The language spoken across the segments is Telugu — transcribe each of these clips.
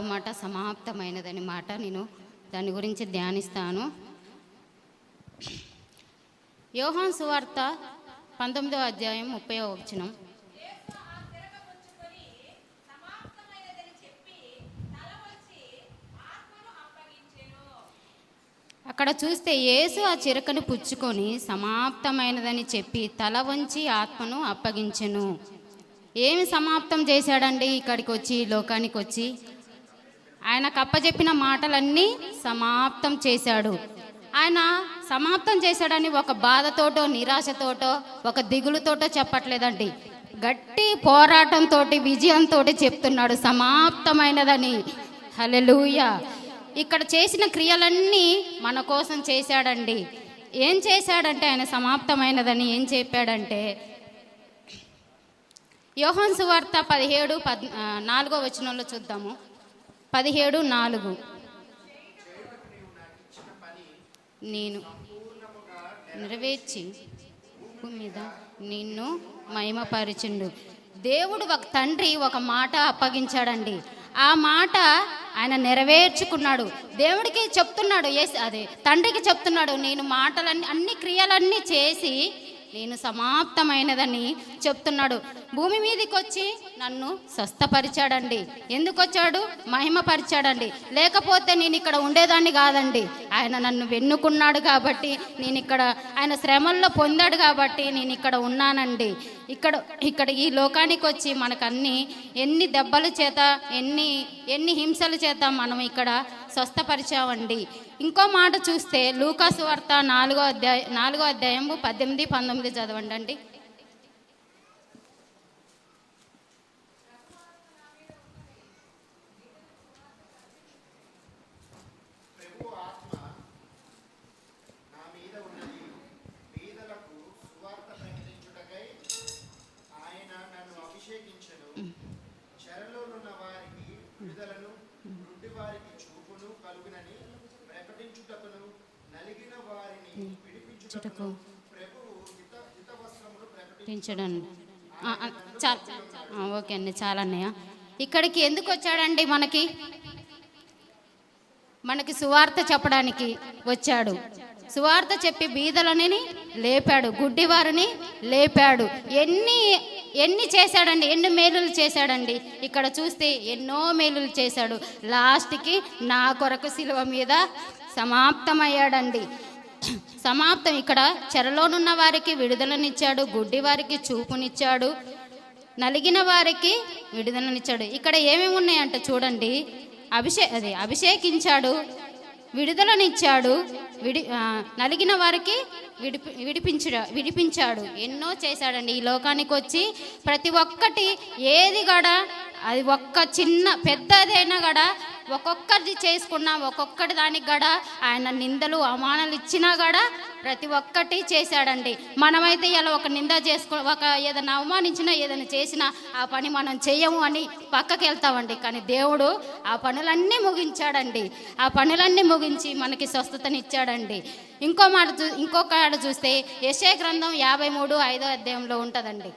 మాట సమాప్తమైనదని మాట నేను దాని గురించి ధ్యానిస్తాను. యోహాన్ సువార్త పంతొమ్మిదో అధ్యాయం ముప్పై వచనం. అక్కడ చూస్తే యేసు ఆ చిరకను పుచ్చుకొని సమాప్తమైనదని చెప్పి తల వంచి ఆత్మను అప్పగించెను. ఏమి సమాప్తం చేశాడండి? ఇక్కడికి వచ్చి లోకానికి వచ్చి ఆయన కప్పజెప్పిన మాటలన్నీ సమాప్తం చేశాడు. ఆయన సమాప్తం చేశాడని ఒక బాధతోటో నిరాశతోటో ఒక దిగులుతోటో చెప్పట్లేదండి. గట్టి పోరాటంతో విజయంతో చెప్తున్నాడు. సమాప్తమైనదని. హలెలూయ ఇక్కడ చేసిన క్రియలన్నీ మన కోసం చేశాడండి. ఏం చేశాడంటే ఆయన సమాప్తమైనదని ఏం చెప్పాడంటే యోహాన్ సువార్త పదిహేడు పద్ నాలుగో వచనంలో చూద్దాము. పదిహేడు నాలుగు. నేను నెరవేర్చి మీద నిన్ను మహిమపరిచిండు. దేవుడు ఒక తండ్రి ఒక మాట అప్పగించాడండి. ఆ మాట ఆయన నెరవేర్చుకున్నాడు. దేవుడికి చెప్తున్నాడు ఎస్ అదే తండ్రికి చెప్తున్నాడు నేను మాటలన్నీ అన్ని క్రియలన్నీ చేసి నేను సమాప్తమైనదని చెప్తున్నాడు. భూమి మీదకి వచ్చి నన్ను స్వస్థపరిచాడండి. ఎందుకు వచ్చాడు మహిమపరిచాడండి. లేకపోతే నేను ఇక్కడ ఉండేదాన్ని కాదండి. ఆయన నన్ను వెన్నుకున్నాడు కాబట్టి నేను ఇక్కడ ఆయన శ్రమల్లో పొందాడు కాబట్టి నేను ఇక్కడ ఉన్నానండి. ఇక్కడ ఇక్కడ ఈ లోకానికి వచ్చి మనకన్నీ ఎన్ని దెబ్బల చేత ఎన్ని ఎన్ని హింసల చేత మనం ఇక్కడ స్వస్థపరిచామండి. ఇంకో మాట చూస్తే లూకాసు వార్త నాలుగో అధ్యాయ నాలుగో అధ్యాయము పద్దెనిమిది పంతొమ్మిది చదవండి అండి ప్రభు ఆత్మ నా మీద ఉన్నది పేదలకు సువార్త ప్రకటించుటకై ఆయన నన్ను అభిషేకించను చెరలోనున్న వారికి విడుదలను గుడ్డి వారికి ప్రకటించుటకును నలిగిన వారిని ప్రభువు హిత హితవస్త్రములు చాలు. ఓకే అండి చాలా అన్నయ్య. ఇక్కడికి ఎందుకు వచ్చాడండి మనకి? మనకి సువార్త చెప్పడానికి వచ్చాడు. సువార్త చెప్పి బీదలని లేపాడు గుడ్డివారిని లేపాడు. ఎన్ని ఎన్ని చేశాడండి? ఎన్ని మేలులు చేశాడండి? ఇక్కడ చూస్తే ఎన్నో మేలులు చేశాడు. లాస్ట్కి నా కొరకు శిలువ మీద సమాప్తమయ్యాడండి. సమాప్తం ఇక్కడ చెరలోనున్న వారికి విడుదలనిచ్చాడు గుడ్డి వారికి చూపునిచ్చాడు నలిగిన వారికి విడుదలనిచ్చాడు. ఇక్కడ ఏమేమి ఉన్నాయంటే చూడండి. అభిషే అది అభిషేకించాడు విడుదలనిచ్చాడు విడి నలిగిన వారికి విడిపి విడిపించడు విడిపించాడు. ఎన్నో చేశాడండి. ఈ లోకానికి వచ్చి ప్రతి ఒక్కటి ఏది కూడా అది ఒక్క చిన్న పెద్దదైనా కూడా ఒక్కొక్కటి చేసుకున్నా. ఒక్కొక్కటి దానికి కూడా ఆయన నిందలు అవమానాలు ఇచ్చినా కూడా ప్రతి ఒక్కటి చేశాడండి. మనమైతే ఇలా ఒక నింద చేసుకో ఒక ఏదైనా అవమానించినా ఏదైనా చేసినా ఆ పని మనం చేయము అని పక్కకి వెళ్తామండి కానీ దేవుడు ఆ పనులన్నీ ముగించాడండి. ఆ పనులన్నీ ముగించి మనకి స్వస్థతనిచ్చాడు. స్వస్థతనిచ్చాడండి ఇంకో మాట చూ ఇంకొక ఆడ చూస్తే యశే గ్రంథం యాభై మూడు ఐదో అధ్యాయంలో ఉంటుందండి.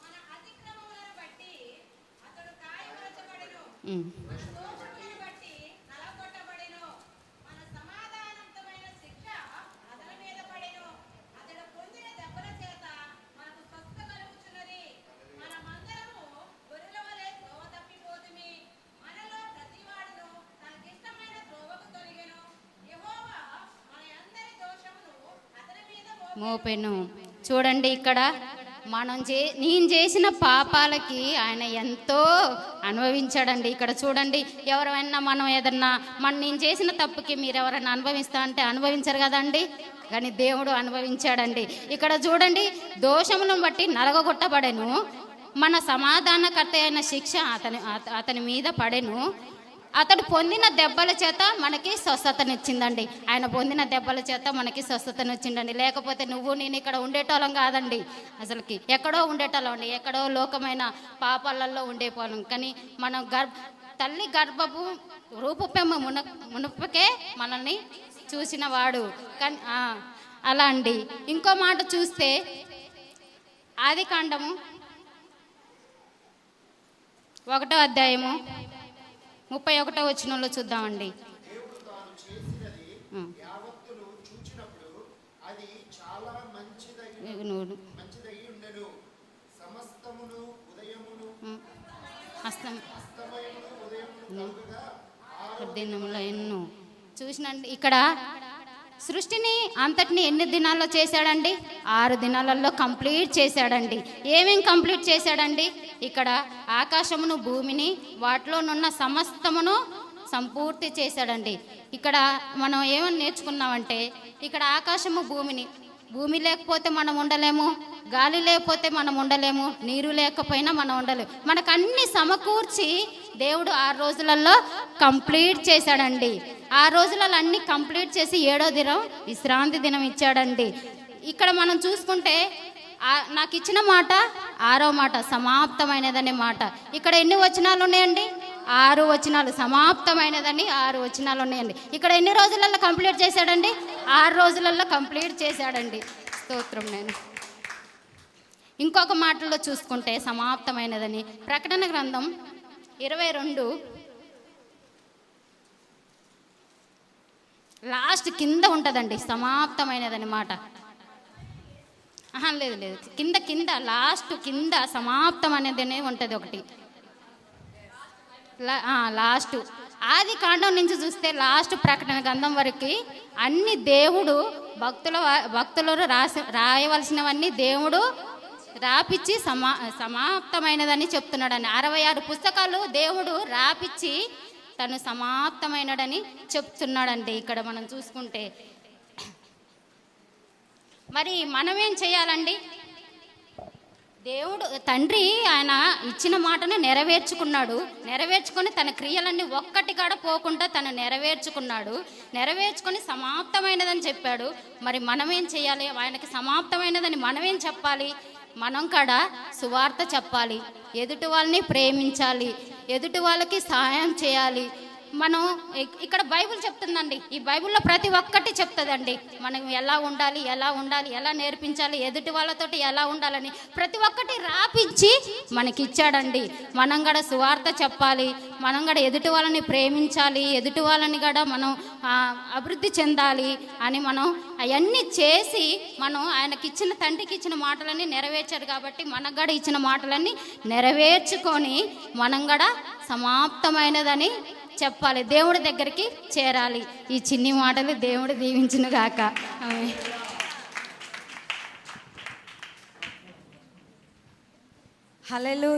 మన అతిక్రమములను బట్టి అతడు గాయపరచబడెను. ఉమ్. మన దోషములను బట్టి నలగొట్టబడెను. మన సమాధానవంతమైన శిక్ష అతని మీద పడెను. అతడు పొందిన దెబ్బల చేత మనకు స్వస్థ కలుగుచున్నది. మనమందరము గొర్రెల వలె త్రోవ తప్పిపోతిమి. మనలో ప్రతివాడును తనకిష్టమైన త్రోవకు తొలగెను. యెహోవా మన అందరి దోషమును అతని మీద మోపెను. చూడండి ఇక్కడ మనం చే నేను చేసిన పాపాలకి ఆయన ఎంతో అనుభవించాడండి. ఇక్కడ చూడండి ఎవరైనా మనం ఏదన్నా మన నేను చేసిన తప్పుకి మీరు ఎవరైనా అనుభవిస్తా అంటే అనుభవించరు కదండి? కానీ దేవుడు అనుభవించాడండి. ఇక్కడ చూడండి దోషములను బట్టి నలగొట్టబడెను. మన సమాధానకర్త అయిన శిక్ష అతని అత- అతని మీద పడెను. అతడు పొందిన దెబ్బల చేత మనకి స్వస్థతనిచ్చిందండి. ఆయన పొందిన దెబ్బల చేత మనకి స్వస్థతనిచ్చిందండి. లేకపోతే నువ్వు నేను ఇక్కడ ఉండేటోళ్ళం కాదండి. అసలుకి ఎక్కడో ఉండేటోళ్ళం అండి. ఎక్కడో లోకమైన పాపాలలో ఉండేపోలం కానీ మనం గర్భ తల్లి గర్భపు రూపపెమ్మ మున మునుపకే మనల్ని చూసిన వాడు. కానీ అలా అండి. ఇంకో మాట చూస్తే ఆది కాండము ఒకటో అధ్యాయము ముప్పై ఒకటో వచనంలో చూద్దామండి. హస్తం ఎన్నో. చూసినండి ఇక్కడ సృష్టిని అంతటిని ఎన్ని దినాల్లో చేశాడండి? ఆరు దినాలలో కంప్లీట్ చేశాడండి. ఏమేం కంప్లీట్ చేశాడండి? ఇక్కడ ఆకాశమును భూమిని వాటిలోనున్న సమస్తమును సంపూర్తి చేశాడండి. ఇక్కడ మనం ఏమని నేర్చుకున్నామంటే ఇక్కడ ఆకాశము భూమిని. భూమి లేకపోతే మనం ఉండలేము గాలి లేకపోతే మనం ఉండలేము నీరు లేకపోయినా మనం ఉండలేము. మనకు అన్ని సమకూర్చి దేవుడు ఆరు రోజులలో కంప్లీట్ చేశాడండి. ఆ రోజులలో అన్ని కంప్లీట్ చేసి ఏడో దినం విశ్రాంతి దినం ఇచ్చాడండి. ఇక్కడ మనం చూసుకుంటే నాకు ఇచ్చిన మాట ఆరో మాట సమాప్తమైనదనే మాట. ఇక్కడ ఎన్ని వచనాలు ఉన్నాయండి? ఆరు వచనాలు సమాప్తమైనదని ఆరు వచనాలు ఉన్నాయండి. ఇక్కడ ఎన్ని రోజులలో కంప్లీట్ చేశాడండి? ఆరు రోజులలో కంప్లీట్ చేశాడండి. స్తోత్రం నేను. ఇంకొక మాటలో చూసుకుంటే సమాప్తమైనదని. ప్రకటన గ్రంథం ఇరవై రెండు. లాస్ట్ కింద ఉంటుందండి సమాప్తమైనదని మాట. లేదు లేదు. కింద కింద లాస్ట్ కింద సమాప్తం అనేది ఉంటుంది ఒకటి. లా- లాస్ట్. ఆది కాండం నుంచి చూస్తే లాస్ట్ ప్రకటన గంధం వరకు అన్ని దేవుడు భక్తుల వ- భక్తులు రాసి రాయవలసినవన్నీ దేవుడు రాపిచ్చి సమా సమాప్తమైనదని చెప్తున్నాడని. అరవై ఆరు పుస్తకాలు దేవుడు రాపిచ్చి తను సమాప్తమైనడని చెప్తున్నాడండి. ఇక్కడ మనం చూసుకుంటే మరి మనమేం చేయాలండి? దేవుడు తండ్రి ఆయన ఇచ్చిన మాటను నెరవేర్చుకున్నాడు. నెరవేర్చుకొని తన క్రియలన్నీ ఒక్కటి కాడ పోకుండా తను నెరవేర్చుకున్నాడు. నెరవేర్చుకొని సమాప్తమైనదని చెప్పాడు. మరి మనమేం చేయాలి? ఆయనకి సమాప్తమైనదని మనమేం చెప్పాలి? మనం కాడ సువార్త చెప్పాలి. ఎదుటి వాళ్ళని ప్రేమించాలి. ఎదుటి వాళ్ళకి సహాయం చేయాలి. మనం ఇక్కడ బైబిల్ చెప్తుందండి. ఈ బైబిల్లో ప్రతి ఒక్కటి చెప్తుందండి. మనం ఎలా ఉండాలి ఎలా ఉండాలి ఎలా నేర్పించాలి ఎదుటి వాళ్ళతోటి ఎలా ఉండాలని ప్రతి ఒక్కటి రాపిచ్చి మనకి ఇచ్చాడండి మనం కూడా సువార్త చెప్పాలి మనం కూడా ఎదుటి వాళ్ళని ప్రేమించాలి ఎదుటి వాళ్ళని కూడా మనం అభివృద్ధి చెందాలి అని మనం అవన్నీ చేసి మనం ఆయనకి ఇచ్చిన తండ్రికి ఇచ్చిన మాటలన్నీ నెరవేర్చారు కాబట్టి మనకు కూడా ఇచ్చిన మాటలన్నీ నెరవేర్చుకొని మనం కూడా సమాప్తమైనదని చెప్పాలి. దేవుడి దగ్గరికి చేరాలి. ఈ చిన్ని మాటలు దేవుడు దీవించిన గాక. హలో